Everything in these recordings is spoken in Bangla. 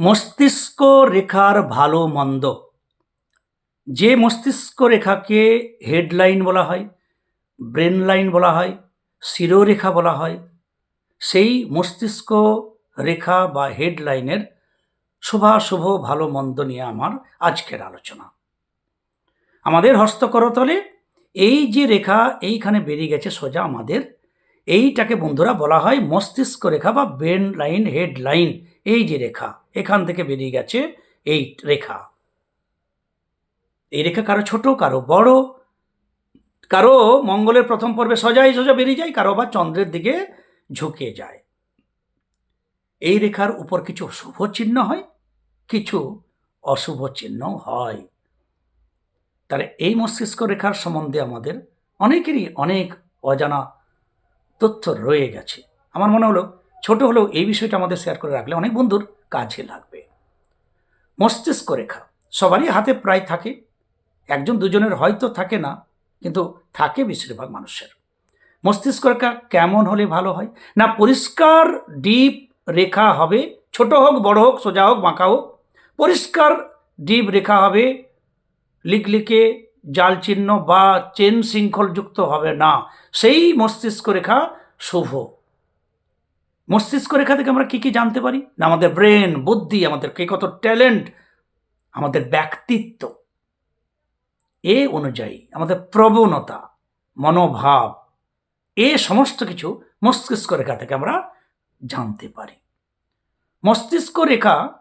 মস্তিষ্ক রেখার ভালো মন্দ। যে মস্তিষ্ক রেখাকে হেডলাইন বলা হয়, ব্রেন লাইন বলা হয়, শিরোরেখা বলা হয়, সেই মস্তিষ্ক রেখা বা হেডলাইনের শুভাশুভ ভালো মন্দ নিয়ে আমার আজকের আলোচনা। আমাদের হস্তকরতলে এই যে রেখা এইখানে বেরিয়ে গেছে সোজা আমাদের, এইটাকে বন্ধুরা বলা হয় মস্তিষ্ক রেখা বা ব্রেন লাইন হেড লাইন এই যে রেখা, এখান থেকে বেরিয়ে গেছে এই রেখা। এই রেখা কারও ছোট, কারও বড়, কারও মঙ্গলের প্রথম পর্বে সজাই সোজা বেরিয়ে যায়, কারও বা চন্দ্রের দিকে ঝুঁকে যায়। এই রেখার উপর কিছু শুভ চিহ্ন হয়, কিছু অশুভ চিহ্ন হয়। তাহলে এই মস্তিষ্ক রেখার সম্বন্ধে আমাদের অনেকেরই অনেক অজানা তথ্য রয়ে গেছে। আমার মনে হলো ছোট হলেও এই বিষয়টা আমাদের শেয়ার করে রাখলে অনেক বন্ধুর কাজে লাগবে। মস্তিষ্ক রেখা সবারই হাতে প্রায় থাকে, একজন দুজনের হয়তো থাকে না, কিন্তু থাকে বেশিরভাগ মানুষের। মস্তিষ্ক রেখা কেমন হলে ভালো হয়? না পরিষ্কার, ডিপ রেখা হবে, ছোট হোক, বড় হোক, সোজা হোক, বাঁকা হোক, পরিষ্কার, ডিপ রেখা হবে, লিকলিকে জাল চিহ্ন বা চেন শৃঙ্খলযুক্ত হবে না। সেই মস্তিষ্ক রেখা শুভ। মস্তিষ্ক রেখা থেকে আমরা কী কী জানতে পারি? না, আমাদের ব্রেন, বুদ্ধি, আমাদের কে কত ট্যালেন্ট, আমাদের ব্যক্তিত্ব। এ অনুযায়ী আমাদের প্রবণতা, মনোভাব, এ সমস্ত কিছু মস্তিষ্ক রেখা থেকে আমরা জানতে পারি। মস্তিষ্ক রেখা,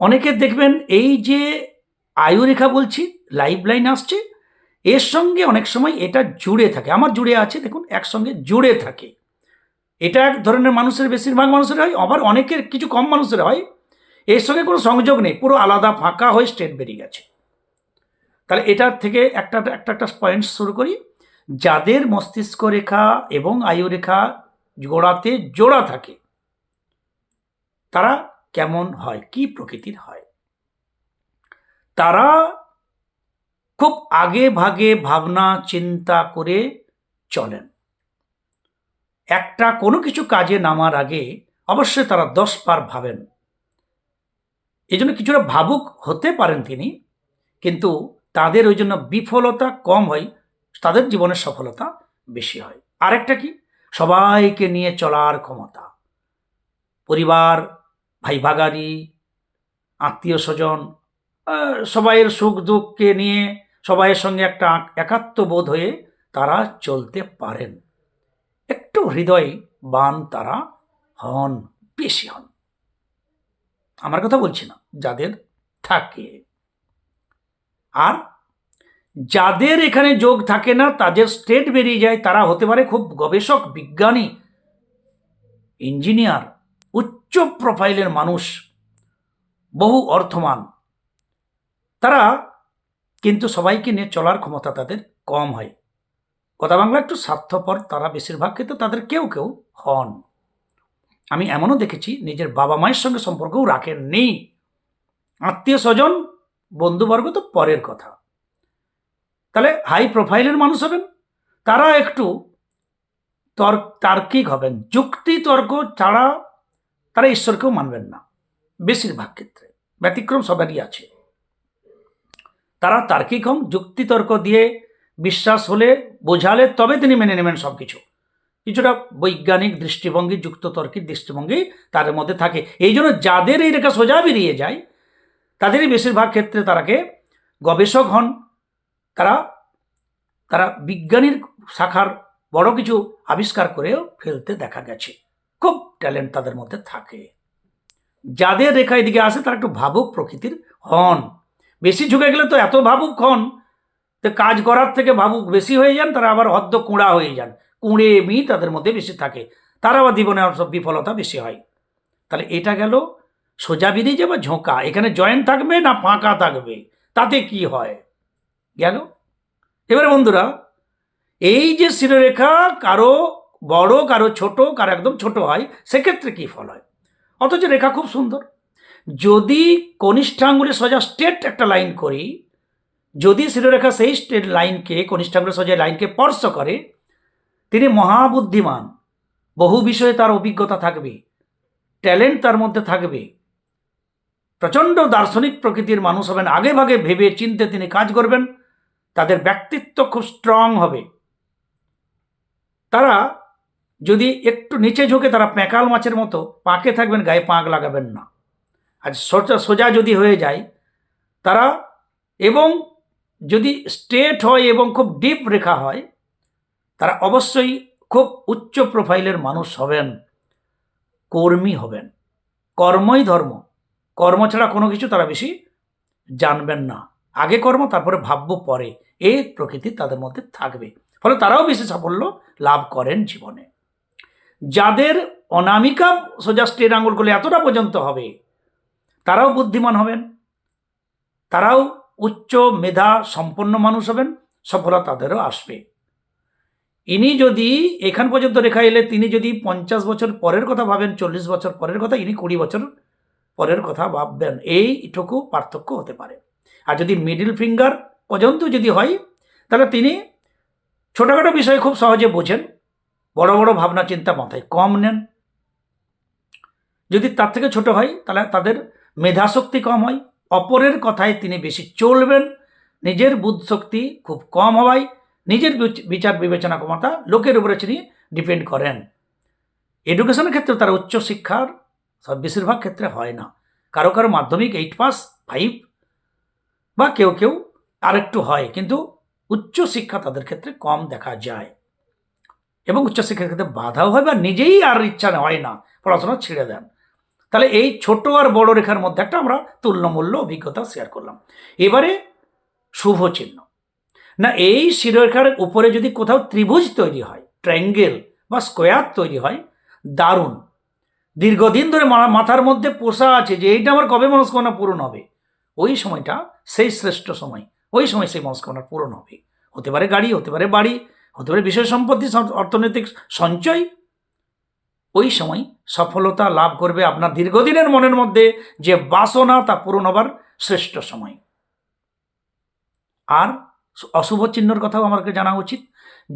অনেকে দেখবেন এই যে আয়ু রেখা বলছি, লাইফ লাইন আসছে, এর সঙ্গে অনেক সময় এটা জুড়ে থাকে। আমার জুড়ে আছে, দেখুন, একসঙ্গে জুড়ে থাকে। এটা এক ধরনের মানুষের, বেশিরভাগ মানুষের হয়, আবার অনেকের কিছু কম মানুষের হয়। এর সঙ্গে কোনো সংযোগ নেই, পুরো আলাদা, ফাঁকা হয়ে স্টেট বেরিয়ে গেছে। তাহলে এটার থেকে একটা একটা একটা পয়েন্ট শুরু করি। যাদের মস্তিষ্ক রেখা এবং আয়ু রেখা গোড়াতে জোড়া থাকে, তারা কেমন হয়? কি প্রকৃতির হয়? তারা খুব আগে ভাগে ভাবনা, চিন্তা করে চলেন। একটা কোনো কিছু কাজে নামার আগে অবশ্যই তারা দশ বার ভাবেন। এই জন্য কিছুটা ভাবুক হতে পারেন তিনি, কিন্তু তাদের ওই জন্য বিফলতা কম হয়, তাদের জীবনের সফলতা বেশি হয়। আরেকটা কি? সবাইকে নিয়ে চলার ক্ষমতা। পরিবার ভাই ভাগারি আত্মীয় স্বজন সবাইয়ের সুখ দুঃখকে নিয়ে সবাইয়ের সঙ্গে একটা একাত্ম বোধ হয়ে তারা চলতে পারেন। হৃদয় বান তারা হন, বেশি হন। আমার কথা বলছি না, যাদের থাকে। আর যাদের এখানে যোগ থাকে না, তাদের স্টেট বেরিয়ে যায়, তারা হতে পারে খুব গবেষক, বিজ্ঞানী ইঞ্জিনিয়ার উচ্চ প্রোফাইলের মানুষ, বহু অর্থমান। তারা কিন্তু সবাইকে নিয়ে চলার ক্ষমতা তাদের কম হয়। কথা বাংলা একটু স্বার্থপর, তারা বেশিরভাগ ক্ষেত্রে তাদের কেউ কেউ হন। আমি এমনও দেখেছি, নিজের বাবা মায়ের সঙ্গে সম্পর্কও রাখেননি। আত্মীয় স্বজন, বন্ধুবর্গ তো পরের কথা। তাহলে হাই প্রোফাইলের মানুষ হবেন, তারা একটু তর্ক তার্কিক হবেন। যুক্তি তর্ক ছাড়া তারা ঈশ্বরকেও মানবেন না, বেশিরভাগ ক্ষেত্রে। ব্যতিক্রম সবারই আছে। তারা তার্কিক হন যুক্তিতর্ক দিয়ে বিশ্বাস হলে, বোঝালে তবে তিনি মেনে নেবেন সব কিছু কিছুটা বৈজ্ঞানিক দৃষ্টিভঙ্গি যুক্ততর্কিক দৃষ্টিভঙ্গি তাদের মধ্যে থাকে। এই জন্য যাদের এই রেখা সোজা বেরিয়ে যায়, তাদেরই বেশিরভাগ ক্ষেত্রে তারাকে গবেষক হন। তারা তারা বিজ্ঞানীর শাখার বড় কিছু আবিষ্কার করেও ফেলতে দেখা গেছে। খুব ট্যালেন্ট তাদের মধ্যে থাকে। যাদের রেখা এদিকে আসে, তারা একটু ভাবুক প্রকৃতির হন। বেশি ঝুঁকে গেলে তো এত ভাবুক হন তো কাজ করার থেকে ভাবুক বেশি হয়ে যান, তারা আবার হদ্দ কুঁড়া হয়ে যান। কুঁড়ে মি তাদের মধ্যে বেশি থাকে। তারা আবার জীবনে সব বিফলতা বেশি হয়। তাহলে এটা গেল সোজা বেরিয়ে বা ঝোঁকা। এখানে জয়েন্ট থাকবে না ফাঁকা থাকবে? তাতে কি হয়? গেল। এবারে বন্ধুরা, এই যে শিরোরেখা কারও বড়, কারও ছোট, কারও একদম ছোট হয়, সেক্ষেত্রে কী ফল হয়? অথচ রেখা খুব সুন্দর। যদি কনিষ্ঠাঙ্গুলে সোজা স্ট্রেট একটা লাইন করি যদি শিরোরেখা সেই লাইনকে কনিষ্ঠাঙ্গুলে সোজা লাইনকে স্পর্শ করে, তিনি মহাবুদ্ধিমান। বহু বিষয়ে তার অভিজ্ঞতা থাকবে ট্যালেন্ট তার মধ্যে থাকবে। প্রচণ্ড দার্শনিক প্রকৃতির মানুষ হবেন, আগে ভাগে ভেবে চিনতে তিনি কাজ করবেন, তাদের ব্যক্তিত্ব খুব স্ট্রং হবে। তারা যদি একটু নিচে ঝুঁকে তারা প্যাঁকাল মাছের মতো পাঁকে থাকবেন, গায়ে পাঁক লাগাবেন না। আর সোজা সোজা যদি হয়ে যায়, তারা এবং যদি স্ট্রেট হয় এবং খুব ডিপ রেখা হয়, তারা অবশ্যই খুব উচ্চ প্রোফাইলের মানুষ হবেন, কর্মী হবেন। কর্মই ধর্ম। কর্ম ছাড়া কোনো কিছু তারা বেশি জানবেন না। আগে কর্ম, তারপরে ভাব্য পরে। এই প্রকৃতি তাদের মধ্যে থাকবে। ফলে তারাও বেশি সাফল্য লাভ করেন জীবনে। যাদের অনামিকা সোজা স্টেট আঙুলগুলো এতটা পর্যন্ত হবে, তারাও বুদ্ধিমান হবেন। তারাও উচ্চ মেধা সম্পন্ন মানুষ হবেন, সফলতা তাদেরও আসবে। ইনি যদি এখান পর্যন্ত রেখা এলে, তিনি যদি পঞ্চাশ বছর পরের কথা ভাবেন, চল্লিশ বছর পরের কথা, ইনি কুড়ি বছর পরের কথা ভাববেন। এইটুকু পার্থক্য হতে পারে। আর যদি মিডিল ফিঙ্গার পর্যন্ত যদি হয়, তাহলে তিনি ছোটোখাটো বিষয়ে খুব সহজে বোঝেন, বড় বড় ভাবনা চিন্তা মাথায় কম নেন। যদি তার থেকে ছোট হয়, তাহলে তাদের মেধাশক্তি কম হয় অপরের কথায় তিনি বেশি চলবেন, নিজের বুদ্ধশক্তি খুব কম হওয়ায় নিজের বিচ- বিচার বিবেচনা ক্ষমতা লোকের উপরে তিনি ডিপেন্ড করেন। এডুকেশনের ক্ষেত্রে তারা উচ্চশিক্ষার সব বেশিরভাগ ক্ষেত্রে হয় না। কারও কারও মাধ্যমিক এইট পাস ফাইভ বা কেউ কেউ আরেকটু হয়, কিন্তু উচ্চশিক্ষা তাদের ক্ষেত্রে কম দেখা যায়। এবং উচ্চশিক্ষার ক্ষেত্রে বাধাও হয় বা নিজেই আর ইচ্ছা হয় না, পড়াশোনা ছেড়ে দেন। তাহলে এই ছোট আর বড় রেখার মধ্যে একটা আমরা তুল্যমূল্য অভিজ্ঞতা শেয়ার করলাম। এবারে শুভ চিহ্ন। না, এই শিরোরেখার উপরে যদি কোথাও ত্রিভুজ তৈরি হয় ট্রায়াঙ্গেল বা স্কোয়ার তৈরি হয়, দারুণ। দীর্ঘদিন ধরে মাথার মধ্যে পোষা আছে যে এইটা আমার কবে মনস্কামনা পূরণ হবে? ওই সময়টা সেই শ্রেষ্ঠ সময়, ওই সময় সেই মনস্কামনা পূরণ হবে। হতে পারে গাড়ি, হতে পারে বাড়ি, হতে পারে বিষয় সম্পত্তি অর্থনৈতিক সঞ্চয় ওই সময় সফলতা লাভ করবে আপনার দীর্ঘদিনের মনের মধ্যে যে বাসনা তা পূরণ হবার শ্রেষ্ঠ সময়। আর অশুভ চিহ্নর কথাও আমাকে জানা উচিত।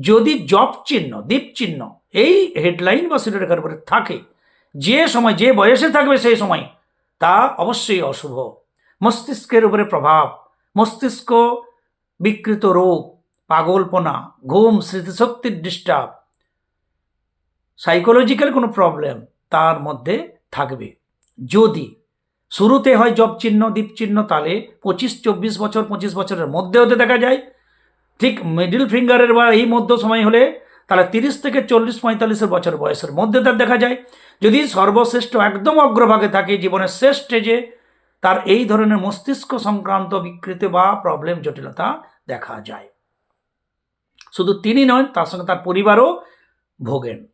যদি জব চিহ্ন দ্বীপ চিহ্ন এই হেডলাইন বা শিরোরেখার উপরে থাকে, যে সময়, যে বয়সে থাকবে সেই সময়, তা অবশ্যই অশুভ। মস্তিষ্কের উপরে প্রভাব, মস্তিষ্ক বিকৃত রোগ, পাগলপনা, ঘুম, স্মৃতিশক্তির ডিস্টার্ব সাইকোলজিক্যাল কোনো প্রবলেম তার মধ্যে থাকবে। যদি শুরুতে হয় জব চিহ্ন, দ্বীপ চিহ্ন, তাহলে পঁচিশ, চব্বিশ বছর, পঁচিশ বছরের মধ্যে হতে দেখা যায়। ঠিক মিডিল ফিঙ্গারের বা এই মধ্য সময় হলে তাহলে তিরিশ থেকে চল্লিশ, পঁয়তাল্লিশের বছর বয়সের মধ্যে তার দেখা যায়। যদি সর্বশ্রেষ্ঠ একদম অগ্রভাগে থাকে জীবনের শেষ স্টেজে তার এই ধরনের মস্তিষ্ক সংক্রান্ত বিকৃতি বা প্রবলেম জটিলতা দেখা যায়। শুধু তিনি নয়, তার সঙ্গে তার পরিবারও ভোগেন।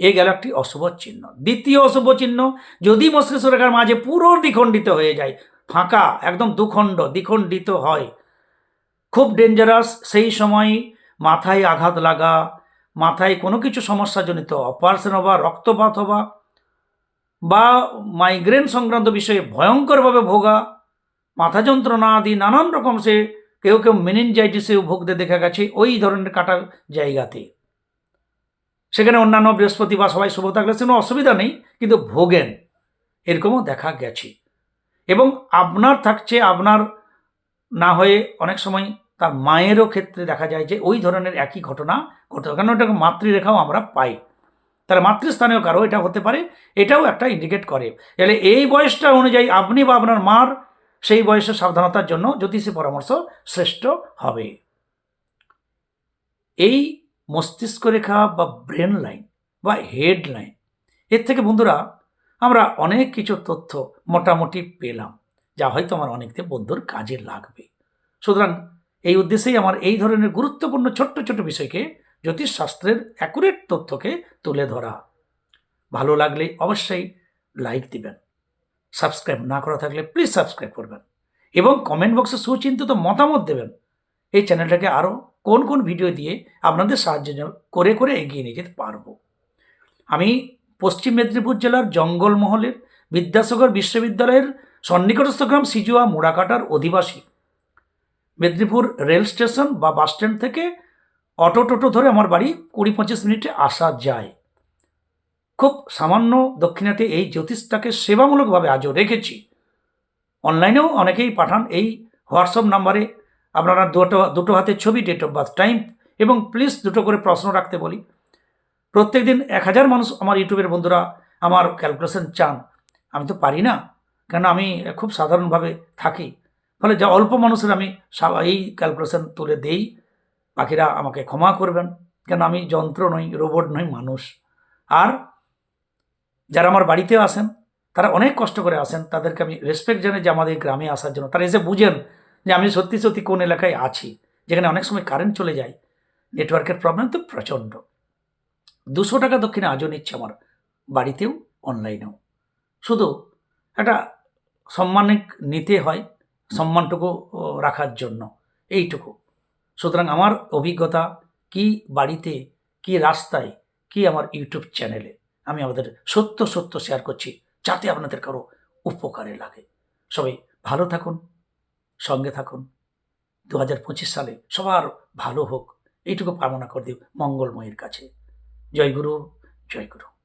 এ গেল একটি অশুভ চিহ্ন। দ্বিতীয় অশুভ চিহ্ন, যদি মস্তিষ্ক রেখার মাঝে পুরো দ্বিখণ্ডিত হয়ে যায়, ফাঁকা, একদম দুখণ্ড, দ্বিখণ্ডিত হয়, খুব ডেঞ্জারাস সেই সময় মাথায় আঘাত লাগা, মাথায় কোনো কিছু সমস্যাজনিত অপারেশন হওয়া, রক্তপাত হওয়া, বা মাইগ্রেন সংক্রান্ত বিষয়ে ভয়ঙ্করভাবে ভোগা, মাথা যন্ত্রণা আদি নানান রকম সে কেউ কেউ মেনিনজাইটিসেও ভুগতে দেখা গেছে, ওই ধরনের কাটা জায়গাতে। সেখানে অন্যান্য বৃহস্পতি বা সবাই শুভ থাকলে কোনো অসুবিধা নেই, কিন্তু ভোগেন। এরকমও দেখা গেছে। এবং আপনার থাকছে, আপনার না হয়ে অনেক সময় তার মায়েরও ক্ষেত্রে দেখা যায় যে ওই ধরনের একই ঘটনা ঘটে কারণ ওটাকে মাতৃরেখাও আমরা পাই। তাহলে মাতৃস্থানীয় কারও এটা হতে পারে, এটাও একটা ইন্ডিকেট করে। তাহলে এই বয়সটা অনুযায়ী আপনি বা আপনার মার সেই বয়সে সাবধানতার জন্য জ্যোতিষী পরামর্শ শ্রেষ্ঠ হবে। এই মস্তিষ্ক রেখা বা ব্রেন লাইন বা হেড লাইন। এর থেকে বন্ধুরা, আমরা অনেক কিছু তথ্য মোটামুটি পেলাম, যা হয়তো আমার অনেকতে বন্ধুর কাজে লাগবে। সুতরাং এই উদ্দেশ্যেই আমার এই ধরনের গুরুত্বপূর্ণ ছোট্ট ছোট বিষয়কে জ্যোতিষশাস্ত্রের অ্যাকুরেট তথ্যকে তুলে ধরা। ভালো লাগলে অবশ্যই লাইক দিবেন সাবস্ক্রাইব না করা থাকলে প্লিজ সাবস্ক্রাইব করবেন এবং কমেন্ট বক্সে সুচিন্তিত মতামত দেবেন। এই চ্যানেলটাকে আরও কোন কোন ভিডিও দিয়ে আপনাদের সাহায্য করে করে এগিয়ে নিয়ে যেতে পারব। আমি পশ্চিম মেদিনীপুর জেলার জঙ্গলমহলের বিদ্যাসাগর বিশ্ববিদ্যালয়ের সন্নিকটস্থ গ্রাম সিজুয়া মোড়াকাটার অধিবাসী। মেদিনীপুর রেল স্টেশন বা বাস স্ট্যান্ড থেকে অটো টোটো ধরে আমার বাড়ি কুড়ি পঁচিশ মিনিটে আসা যায়। খুব সামান্য দক্ষিণাতে এই জ্যোতিষটাকে সেবামূলকভাবে আজও রেখেছি। অনলাইনেও অনেকেই পাঠান এই হোয়াটসঅ্যাপ নাম্বারে আপনারা দুটো দুটো হাতের ছবি ডেট অফ বার্থ টাইম এবং প্লিজ দুটো করে প্রশ্ন রাখতে বলি। প্রত্যেক দিন এক হাজার মানুষ আমার ইউটিউবের বন্ধুরা আমার ক্যালকুলেশন চান। আমি তো পারি না কেন আমি খুব সাধারণভাবে থাকি। ফলে যা অল্প মানুষের আমি এই ক্যালকুলেশন তুলে দেই, বাকিরা আমাকে ক্ষমা করবেন কেন আমি যন্ত্র নই রোবট নই, মানুষ। আর যারা আমার বাড়িতেও আসেন, তারা অনেক কষ্ট করে আসেন, তাদেরকে আমি রেসপেক্ট জানাই যে আমাদের গ্রামে আসার জন্য। তারা এসে বুঝেন যে আমি সত্যি সত্যি কোন এলাকায় আছি, যেখানে অনেক সময় কারেন্ট চলে যায় নেটওয়ার্কের প্রবলেম তো প্রচণ্ড। দুশো টাকা দক্ষিণে আজও নিচ্ছে আমার বাড়িতেও অনলাইনেও শুধু একটা সম্মানিক নিতে হয়, সম্মানটুকু রাখার জন্য, এইটুকু। সুতরাং আমার অভিজ্ঞতা কি বাড়িতে, কি রাস্তায়, কি আমার ইউটিউব চ্যানেলে আমি আমাদের সত্য সত্য শেয়ার করছি, যাতে আপনাদের কারও উপকারে লাগে। সবাই ভালো থাকুন। সঙ্গে থাকুন। দু হাজার পঁচিশ সালে সবার ভালো হোক। এইটুকু কামনা করে দেব মঙ্গলময়ের কাছে। জয় গুরু জয় গুরু।